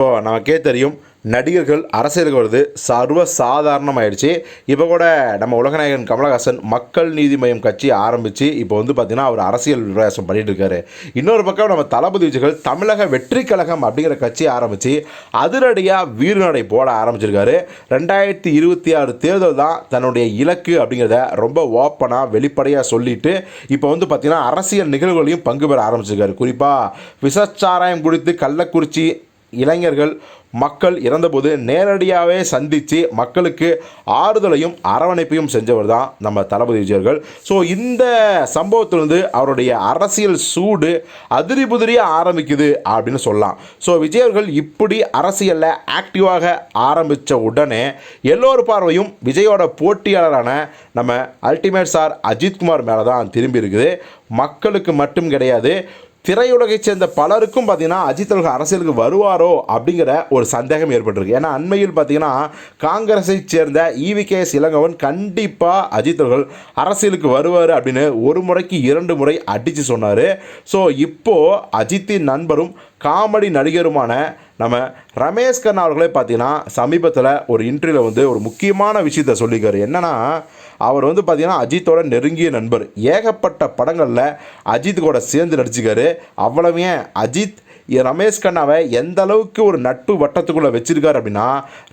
இப்போ நமக்கே தெரியும் நடிகர்கள் அரசியலுக்கு வருது சர்வ சாதாரணமாயிடுச்சு. இப்போ கூட நம்ம உலகநாயகன் கமலஹாசன் மக்கள் நீதி மையம் கட்சி ஆரம்பித்து இப்போ வந்து பார்த்திங்கன்னா அவர் அரசியல் விவகாசம் பண்ணிகிட்டு இருக்காரு. இன்னொரு பக்கம் நம்ம தளபதி விஜய்கள் தமிழக வெற்றி கழகம் அப்படிங்கிற கட்சி ஆரம்பித்து அதிரடியாக வீறுநடை போட ஆரம்பிச்சிருக்காரு. ரெண்டாயிரத்தி இருபத்தி ஆறு தேர்தல் தான் தன்னுடைய இலக்கு அப்படிங்கிறத ரொம்ப ஓப்பனாக வெளிப்படையாக சொல்லிட்டு இப்போ வந்து பார்த்திங்கன்னா அரசியல் நிகழ்வுகளையும் பங்கு பெற ஆரம்பிச்சிருக்காரு. குறிப்பாக விசச்சாராயம் குறித்து கள்ளக்குறிச்சி இளைஞர்கள் மக்கள் இறந்தபோது நேரடியாகவே சந்தித்து மக்களுக்கு ஆறுதலையும் அரவணைப்பையும் செஞ்சவர் தான் நம்ம தளபதி விஜயர்கள். ஸோ இந்த சம்பவத்திலிருந்து அவருடைய அரசியல் சூடு அதிரி புதிரியாக ஆரம்பிக்குது அப்படின்னு சொல்லலாம். ஸோ விஜயர்கள் இப்படி அரசியலில் ஆக்டிவாக ஆரம்பித்த உடனே எல்லோர் பார்வையும் விஜயோட போட்டியாளரான நம்ம அல்டிமேட் சார் அஜித்குமார் மேலே தான் திரும்பி இருக்குது. மக்களுக்கு மட்டும் கிடையாது திரையுலகைச் சேர்ந்த பலருக்கும் பார்த்தீங்கன்னா அஜித் அவர்கள் அரசியலுக்கு வருவாரோ அப்படிங்கிற ஒரு சந்தேகம் ஏற்பட்டிருக்கு. ஏன்னா அண்மையில் பார்த்தீங்கன்னா காங்கிரஸை சேர்ந்த இவிகேஎஸ் இளங்கவன் கண்டிப்பாக அஜித் அவர்கள் அரசியலுக்கு வருவார் அப்படின்னு ஒரு முறைக்கு இரண்டு முறை அடித்து சொன்னார். ஸோ இப்போது அஜித்தின் நண்பரும் காமெடி நடிகருமான நம்ம ரமேஷ் கண்ணா அவர்களே பார்த்தீங்கன்னா சமீபத்தில் ஒரு இன்டர்வியூவில் வந்து ஒரு முக்கியமான விஷயத்த சொல்லியிருக்காரு. என்னன்னா அவர் வந்து பார்த்தீங்கன்னா அஜித்தோட நெருங்கிய நண்பர். ஏகப்பட்ட படங்களில் அஜித் கூட சேர்ந்து நடிச்சுக்காரு அவ்வளவு ஏன்? அஜித் ரமேஷ் கண்ணாவை எந்த அளவுக்கு ஒரு நட்பு வட்டத்துக்குள்ளே வச்சிருக்காரு அப்படின்னா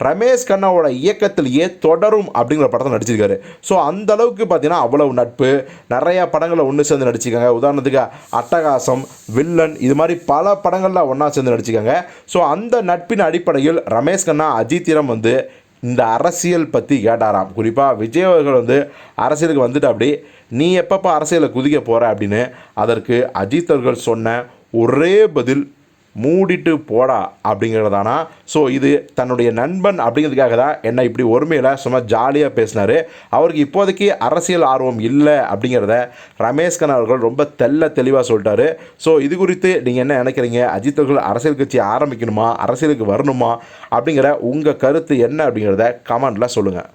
ரமேஷ் கண்ணாவோட இயக்கத்திலேயே தொடரும் அப்படிங்கிற படத்தில் நடிச்சிருக்காரு. ஸோ அந்த அளவுக்கு பார்த்தீங்கன்னா அவ்வளவு நட்பு. நிறையா படங்களில் ஒன்று சேர்ந்து நடிச்சிருக்காங்க. உதாரணத்துக்கு அட்டகாசம் வில்லன் இது மாதிரி பல படங்களில் ஒன்றா சேர்ந்து நடிச்சிருக்காங்க. ஸோ அந்த நட்பின் அடிப்படையில் ரமேஷ் கண்ணா அஜித்திடம் வந்து இந்த அரசியல் பற்றி கேட்டாராம். குறிப்பாக விஜய் அவர்கள் வந்து அரசியலுக்கு வந்துட்டு அப்படி நீ எப்பப்போ அரசியலை குதிக்க போகிற அப்படின்னு அதற்கு அஜித் அவர்கள் சொன்ன ஒரே பதில் மூடிட்டு போடா அப்படிங்கிறதானா? ஸோ இது தன்னுடைய நண்பன் அப்படிங்கிறதுக்காக தான் என்ன இப்படி ஒருமையில் சும்மா ஜாலியாக பேசினார். அவருக்கு இப்போதைக்கு அரசியல் ஆர்வம் இல்லை அப்படிங்கிறத ரமேஷ் கண்ணா அவர்கள் ரொம்ப தெல்ல தெளிவாக சொல்லிட்டாரு. ஸோ இது குறித்து நீங்கள் என்ன நினைக்கிறீங்க? அஜித் அவர்கள் அரசியல் கட்சி ஆரம்பிக்கணுமா? அரசியலுக்கு வரணுமா? அப்படிங்கிற உங்கள் கருத்து என்ன அப்படிங்கிறத கமெண்டில் சொல்லுங்கள்